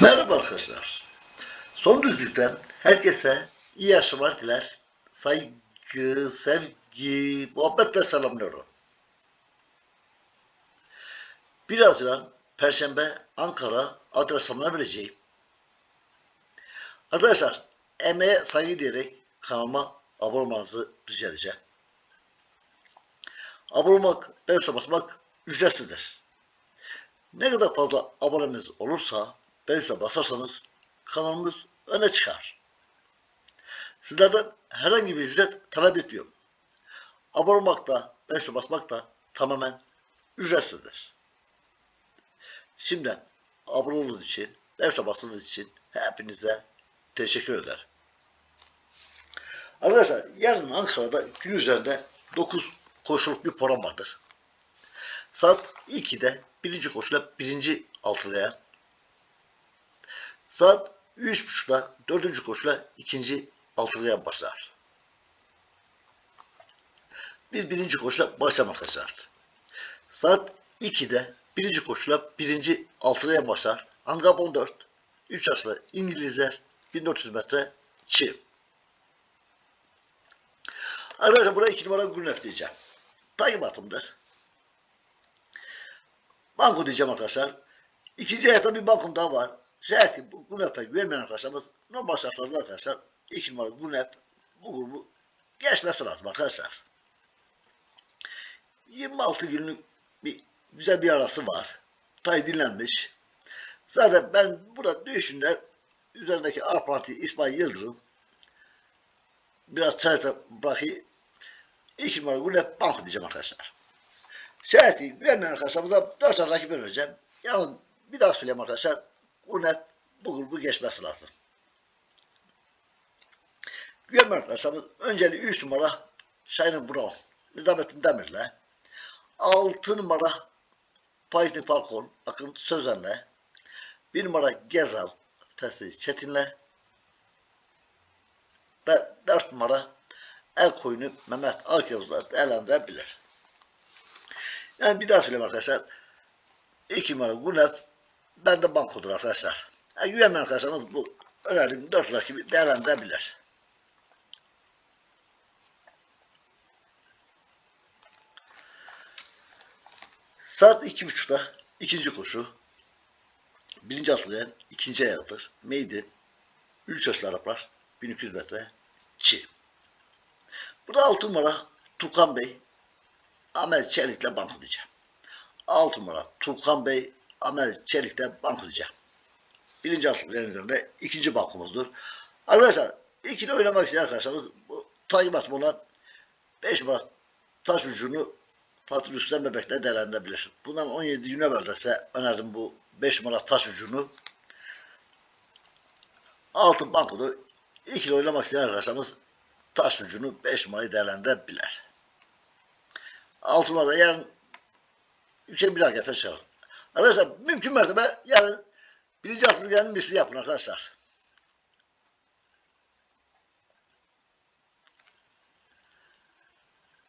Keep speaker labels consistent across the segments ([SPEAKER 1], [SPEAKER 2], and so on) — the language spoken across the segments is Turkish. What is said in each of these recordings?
[SPEAKER 1] Merhaba arkadaşlar. Son düzlükten herkese iyi akşamlar diler. Saygı, sevgi, muhabbetle selamlıyorum. 1 Haziran Perşembe Ankara adresamına vereceğim. Arkadaşlar emeğe saygı diyerek kanalıma abone olmanızı rica edeceğim. Abone olmak, beğen basmak ücretsizdir. Ne kadar fazla abonemiz olursa beğense basarsanız kanalımız öne çıkar. Sizlerden herhangi bir ücret talep etmiyorum. Abone olmak da beğense basmak da tamamen ücretsizdir. Şimdiden abone olduğunuz için, beğense bastığınız için hepinize teşekkür ederim. Arkadaşlar yarın Ankara'da gün üzerinde 9 koşuluk bir program vardır. Saat 2'de birinci koşula birinci altılıya. Saat 3.30'da dördüncü koşula ikinci altılıya başlar. Biz birinci koşula arkadaşlar. Saat 2'de birinci koşula birinci altılıya başlar. Angap 14, 3 aslı İngilizler 1400 metre çim. Arkadaşlar buraya 2 numara Gülnef diyeceğim. Tayyip atımdır. Banko diyeceğim arkadaşlar. İkinci ayakta bir bankom daha var. Şayet ki bu Gunef'e güvenmeyen arkadaşlarımız normal şartlarda arkadaşlar iki numaralı Gunef bu grubu geçmesi lazım arkadaşlar. 26 günlük bir güzel bir arası var. Tay dinlenmiş. Zaten ben burada düşünler üzerindeki Arpanti İsmail Yıldırım biraz çarete bırakayım. İki numaralı Gunef banko diyeceğim arkadaşlar. Şayet ki güvenmeyen arkadaşlarımıza 4 tane rakip vereceğim. Yalnız bir daha söyleyeyim arkadaşlar. Bu net bu grubu geçmesi lazım. Güvenmeyen arkadaşlarımız önceliği 3 numara Shining Brown. Nizamettin Demir'le. 6 numara Fighting Falcon Akın Sözen'le. 1 numara Gezal Fesi Çetin'le. Ve 4 numara El Koyunu Mehmet Akyavuz'la değerlendirebilir. Yani bir daha söyleyeyim arkadaşlar. İki numara Gunef bende bankodur arkadaşlar. Yani güvenmeyen arkadaşlarımız bu önerdiğim dört rakibi değerlendirebilir. Saat iki buçukta ikinci koşu. Birinci atlayan ikinci ayağıdır. Meydi. Üç yaşlı Araplar. 1200 metre. Çi. Burada altı numara Tukan Bey Amel Çelik'le banko diyeceğim. 6 numara Tuğkan Bey Amel Çelik'le banko diyeceğim. Birinci üzerinde ikinci bankomuzdur. Arkadaşlar ikili oynamak isteyen arkadaşlarımız bu takip atım olan 5 numara taş ucunu Fatih Rüstem Bebek'le değerlendirebilir. Bundan 17 gün evvel de size önerdim bu 5 numara taş ucunu. Altın bankodur. İkili oynamak isteyen arkadaşlarımız taş ucunu 5 numarayı değerlendirebilir. Altı numarada yarın yüksek bir hareket çıkarır. Arkadaşlar mümkün mertebe yarın birinci hafta yarın misli yapın arkadaşlar.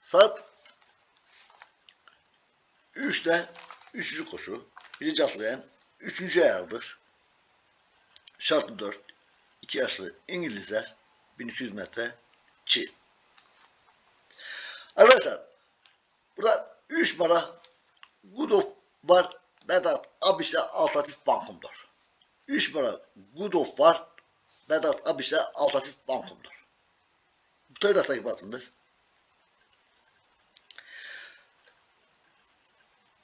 [SPEAKER 1] Saat 3'te üçüncü koşu. Birinci atlayan üçüncü ayağıdır. Şartlı 4. iki yaşlı İngilizler 1200 metre Çin. Arkadaşlar Burada 3 numara Gudov var. Vedat Abiş'le alternatif bankumdur. 3 numara Gudov var. Vedat Abiş'le alternatif bankumdur. Bu da takip altındır.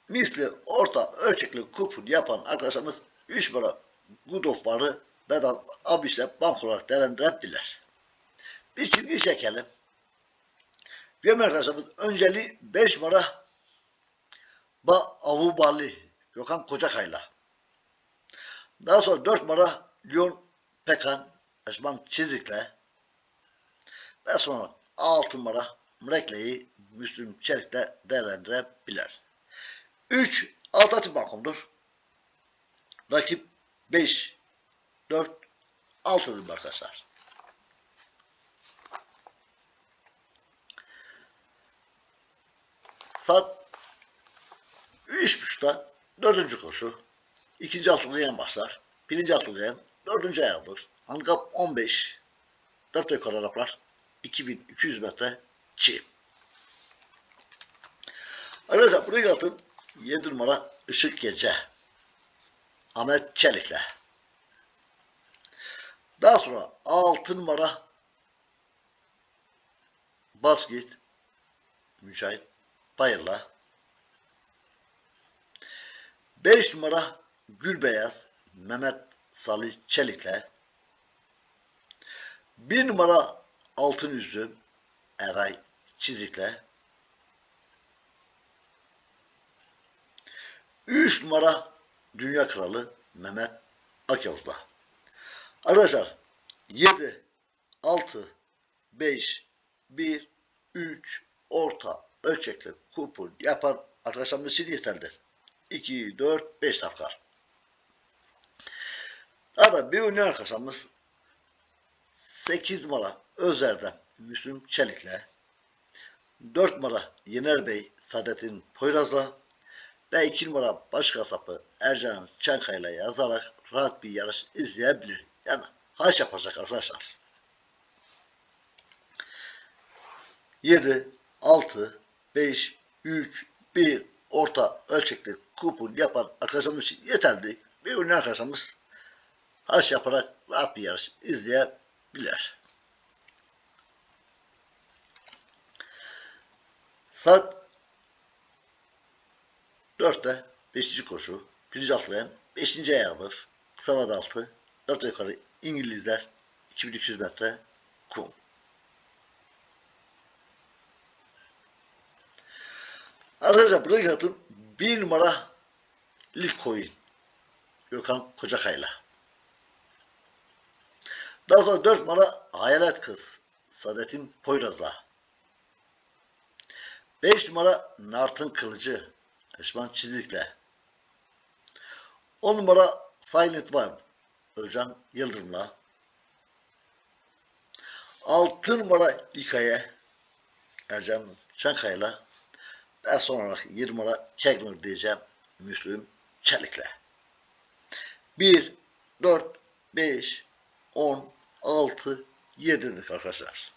[SPEAKER 1] Misli orta ölçekli kupon yapan arkadaşlarımız 3 numara Gudov varı Vedat Abiş'le bank olarak değerlendirebilir. Bir çizgi çekelim. Gömer arkadaşlarımız önceliği 5 numara Ba Avu Bali Gökhan Kocakay'la. Daha sonra 4 numara Lyon Pekan Esman Çizik'le. Ve sonra 6 numara Mrekle'yi Müslüm Çelik'le değerlendirebilir. 3 alternatif bankomdur. Rakip 5 4 6'dır arkadaşlar. Saat üç buçukta dördüncü koşu. ikinci altılıyan başlar. Birinci atılgayan dördüncü ayağıdır. Handikap 15. Dört yukarı Araplar 2200 metre çi. Arkadaşlar buraya atın 7 numara Işık Gece. Ahmet Çelik'le. Daha sonra 6 numara Basket Mücahit Bayır'la. 5 numara Gülbeyaz Mehmet Salih Çelik'le. 1 numara Altın Üzüm Eray Çizik'le. 3 numara Dünya Kralı Mehmet Akyavuz'da. Arkadaşlar 7, 6, 5, 1, 3 orta ölçekli kupon yapan arkadaşlarımız için yeterlidir. 2, 4, 5 safkar. Daha da bir ünlü arkadaşlarımız 8 numara Özer'den Müslüm Çelik'le 4 numara Yener Bey Saadettin Poyraz'la ve 2 numara baş kasapı Ercan Çankaya'yla yazarak rahat bir yarış izleyebilir. Yani haş yapacak arkadaşlar. 7, 6, 5, 3, 1 orta ölçekli kupon yapan arkadaşlarımız için yeterli. Bir ünlü arkadaşlarımız haş yaparak rahat bir yarış izleyebilir. Saat 4'te 5. koşu. Birinci atlayan 5. ayağıdır. Kısa vade altı. 4 yukarı İngilizler 2200 metre kum. Arkadaşlar buradaki atın bir numara Leaf Coin. Gökhan Kocakay'la. Daha sonra 4 numara Hayalet Kız. Saadettin Poyraz'la. 5 numara Nartın Kılıcı. Eşman Çizik'le. 10 numara Silent Vibe. Özcan Yıldırım'la. 6 numara Hikaye. Ercan Çankaya'yla. Ve son olarak 20 numara Kegler diyeceğim. Müslüm Çelik'le. 1, 4, 5, 10, 6, 7'dik arkadaşlar.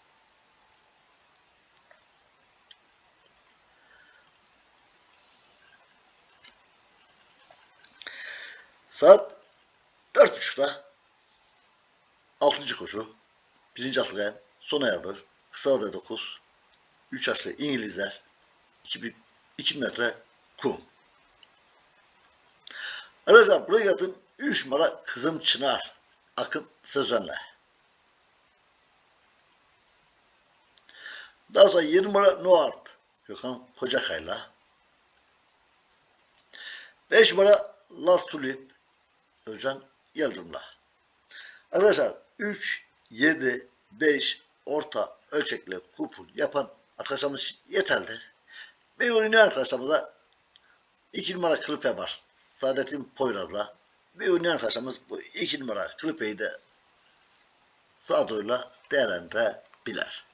[SPEAKER 1] Saat 4.30'da 6. koşu. Birinci atlayan son ayağıdır. Kısa vade 9. 3 yaşlı İngilizler 2, 2 metre kum. Arkadaşlar buraya yatın 3 numara Kızım Çınar Akın Sözen'le. Daha sonra 20 numara Noart Gökhan Kocakay'la. 5 numara Last Tulip Özcan Yıldırım'la. Arkadaşlar 3, 7, 5 orta ölçekli kupon yapan arkadaşlarımız yeterlidir. Ve ünlü arkadaşlarımıza 2 numara klipe var. Saadettin Poyraz'la. Ve ünlü arkadaşlarımız bu 2 numara klipeyi de sağduyla değerlendirebilir.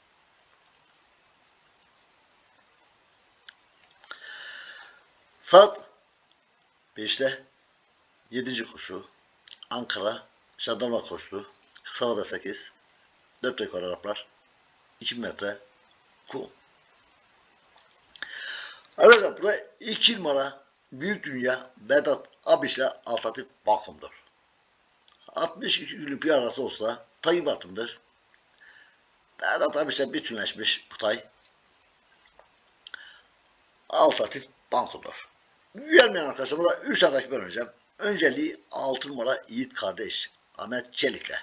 [SPEAKER 1] Saat 5'te 7. koşu Ankara Jandarma koştu. Kısa vada 8. 4 rekor Araplar. 2 metre kum. Burada 2 numara Büyük Dünya Vedat Abiş'le Altatif Bakım'dır. 62 günlük bir arası olsa Tayyip atımdır. Vedat Abiş'le bütünleşmiş bu tay. Altatif Banko'dur. Gelmeyen arkadaşlarıma da 3 tane rakip vereceğim. Önceliği 6 numara Yiğit kardeş Ahmet Çelik'le.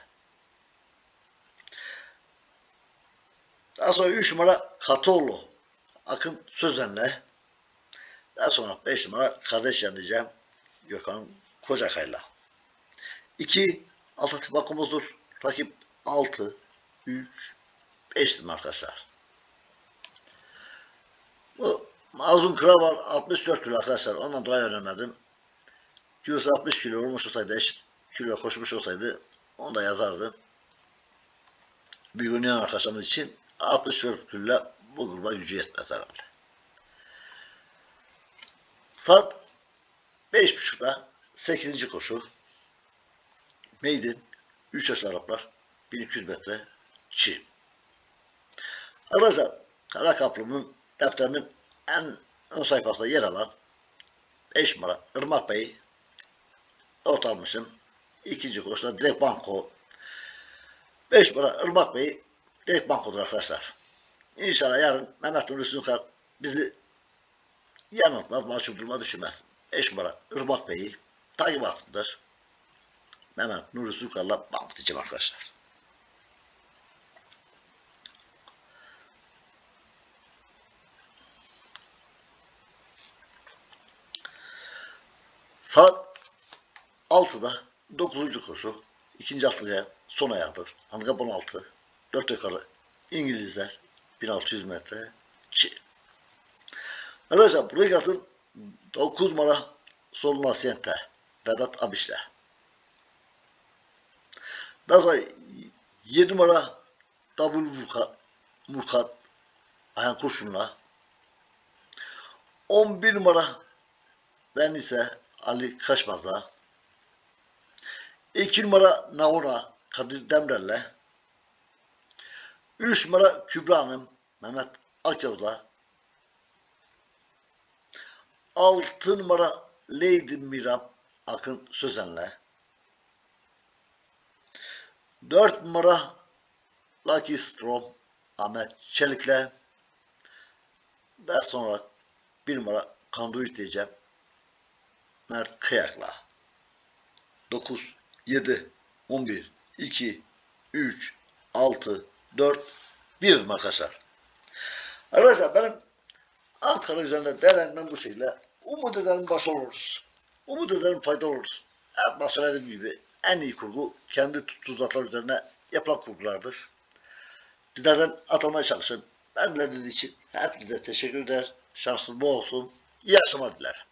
[SPEAKER 1] Daha sonra 3 numara Katoğlu Akın Sözen'le. Daha sonra 5 numara kardeş diyeceğim Gökhan Kocakay'la. 2 Altatip Bakımızdır. Rakip 6 3 5'tim arkadaşlar. Bu Mazlum Kral var 64 kilo arkadaşlar. Ondan dolayı öğrenmedim. Kilosu 60 kilo olmuş olsaydı eşit kilo koşmuş olsaydı onu da yazardı. Bir oynayan arkadaşlarımız için 64 kilo bu gruba gücü yetmez herhalde. Saat 5.30'da 8. koşu. Meydin 3 yaşlı Araplar 1200 metre Çin. Arkadaşlar Kara Kaplu'nun defterinin en ön sayfasında yer alan 5 numara Irmak Bey'i not almışım. İkinci koşuda direkt banko. 5 numara Irmak Bey direkt bankodur arkadaşlar. İnşallah yarın Mehmet Nuri Sünker bizi yanıltmaz, mahcup duruma düşürmez. 5 numara Irmak Bey'i takip altındadır. Mehmet Nuri Sünker'la bank diyeceğim arkadaşlar. Saat 6'da 9. koşu. ikinci atlıya son ayağıdır. Handikap 16. 4 yukarı İngilizler 1600 metre. Arkadaşlar buraya katın 9 numara Sol Nasyente Vedat Abiş'le. Daha sonra 7 numara Double Murkat, Murkat Ayhan Kurşun'la. 11 numara ben ise Ali Kaşmaz'la. 2 numara Navura Kadir Demirel'le. 3 numara Kübra Hanım Mehmet Akyavuz'la 6 numara Lady Miram Akın Sözen'le 4 numara Lucky Strom Ahmet Çelik'le daha sonra 1 numara Kanduit diyeceğim Mert Kıyak'la 9, 7, 11, 2, 3, 6, 4, 1 arkadaşlar. Arkadaşlar benim Ankara üzerinde değerlendirmem bu şekilde. Umut ederim başarılı oluruz. Umut ederim faydalı oluruz. Her başta söylediğim gibi en iyi kurgu kendi tuzaklar üzerine yapılan kurgulardır. Bizlerden atılmaya çalışın. Ben dilediğiniz için hepinize teşekkür eder. Şansınız bol olsun. İyi akşamlar dilerim.